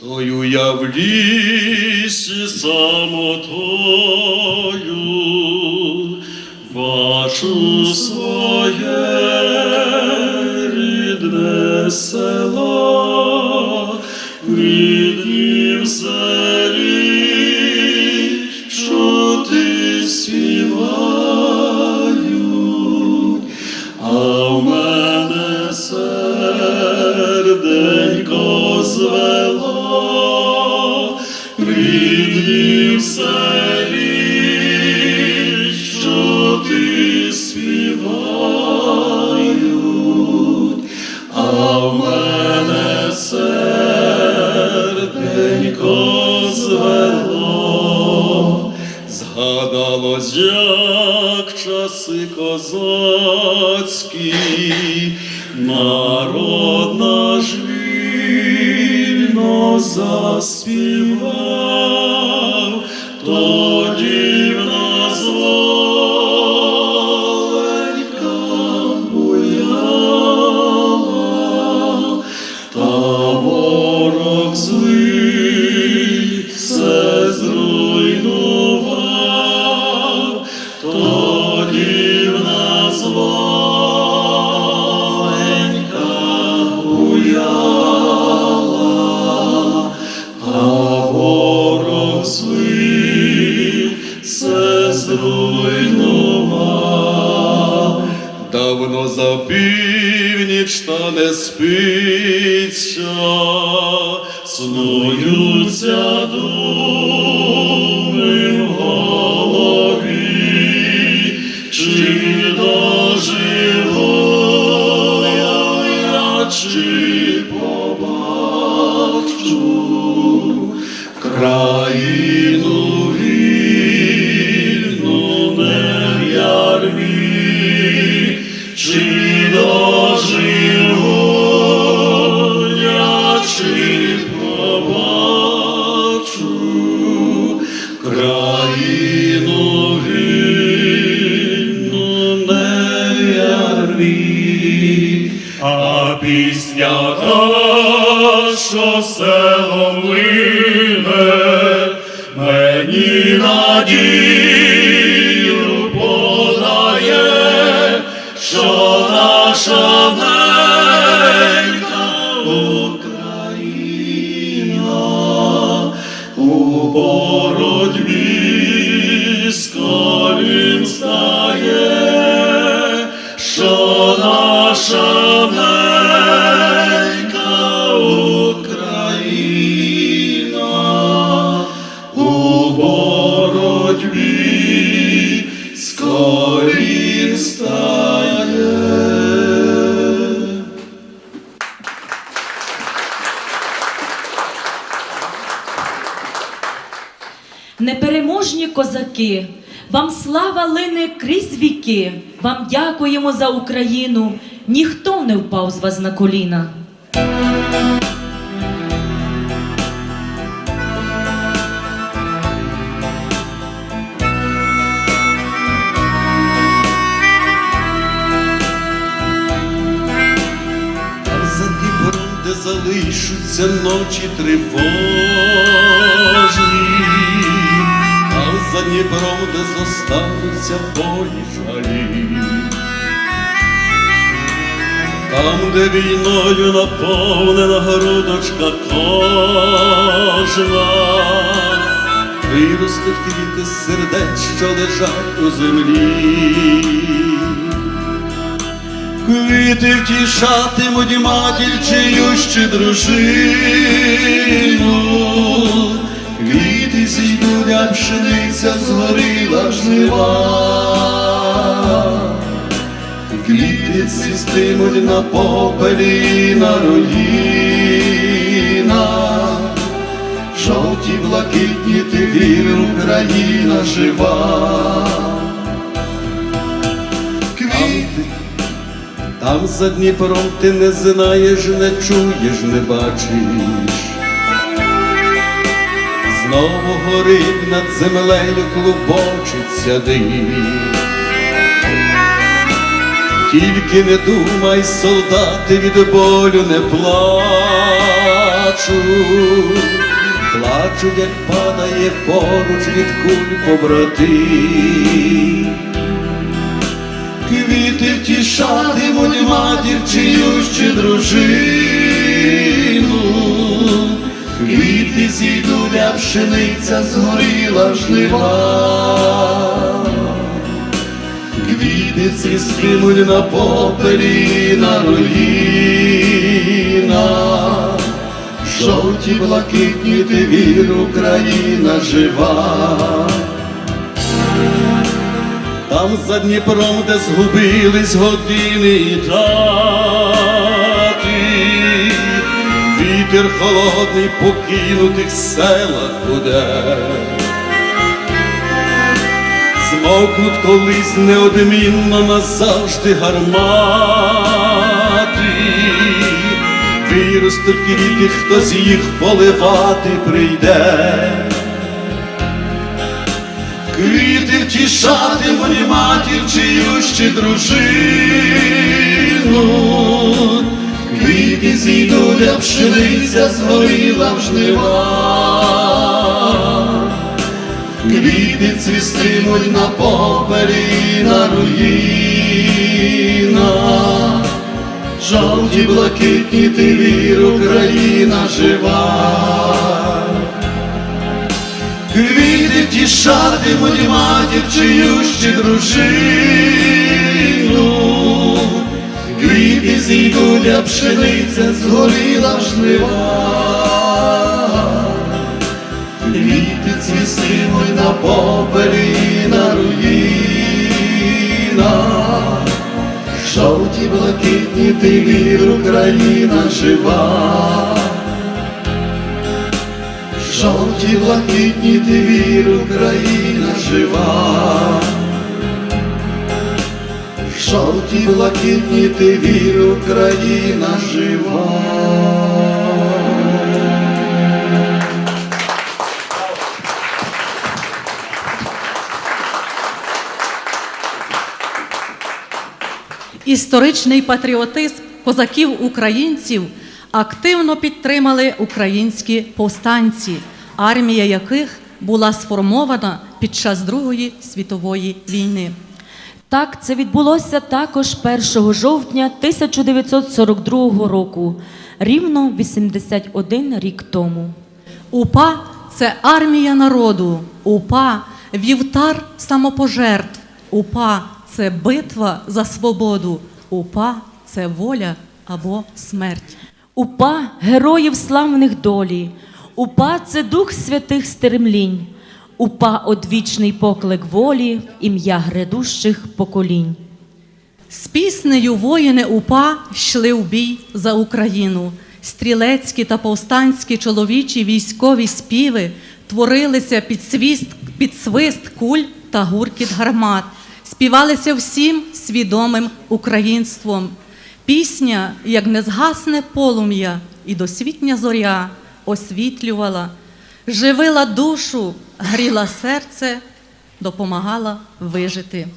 Стою я в лісі самотою, бачу своє рідне село, рідні в рідні в що ти співають, а мене серденько звело. Козацькі, народ наш вільно Давно за північ та не спиться, снуються думи в голові, чи доживу я, чи чи доживу я, чи побачу країну вільну не ярмі. А пісня та, що селом лине, мені надію Непереможні козаки, вам слава лине крізь віки. Вам дякуємо за Україну. Ніхто не впав з вас на коліна. Там за Дніпром, де залишаться ночі тривожні, Де зостануться жалі, там, де війною наповнена грудочка кожна, виростуть квіти сердець, що лежать у землі. Квіти втішатимуть матір чиющу дружину, зійдуть, пшениця згоріла жнива. Квіти цвістимуть на попелі на руїнах, жовті блакитні ти вір, Україна жива. Квіти там за Дніпром ти не знаєш, не чуєш, не бачиш. Знову горить над землею клубочиться дим. Тільки не думай, солдати від болю не плач. плачуть, плачуть, як падає поруч від куль побратим. Квіти втішатимуть матір чиющу дружину, квіти зійдуть, пшениця згоріла жнива. Квіти цвістимуть на попелі на руїнах, жовті блакитні ти вір, Україна жива. Там за Дніпром, де згубились години і дати, вітер холодний покинутих селах буде. Змовкнуть колись неодмінно назавжди гармати, виростуть квіти, хто з їх поливати прийде. Квіти втішатимуть матір чию ще дружину, зійдуть, пшениця згоріла в жнива. Квіти цвістимуть на попелі на руїнах, жовті блакитні ти вір, Україна жива. Квіти втішатимуть матір чию ще дружину, зійдуть, а пшениця згоріла жнива. Квіти цвістимуть на попелі на руїнах, жовті блакитні ти вір, Україна жива. Жовті блакитні ти вір, Україна жива. Жовті блакитні ти вір, Україна жива. Історичний патріотизм козаків-українців активно підтримали українські повстанці, армія яких була сформована під час Другої світової війни. Так, це відбулося також 1 жовтня 1942 року, рівно 81 рік тому. УПА це армія народу, УПА вівтар самопожертв, УПА це битва за свободу, УПА це воля або смерть. УПА героїв славних долі, УПА це дух святих стремлінь, УПА одвічний поклик волі ім'я грядущих поколінь. З піснею воїни УПА йшли в бій за Україну. Стрілецькі та повстанські чоловічі військові співи творилися під свист, під свист куль та гуркіт гармат, співалися всім свідомим українством. Пісня, як не згасне полум'я, і досвітня зоря освітлювала, живила душу, гріла серце, допомагала вижити.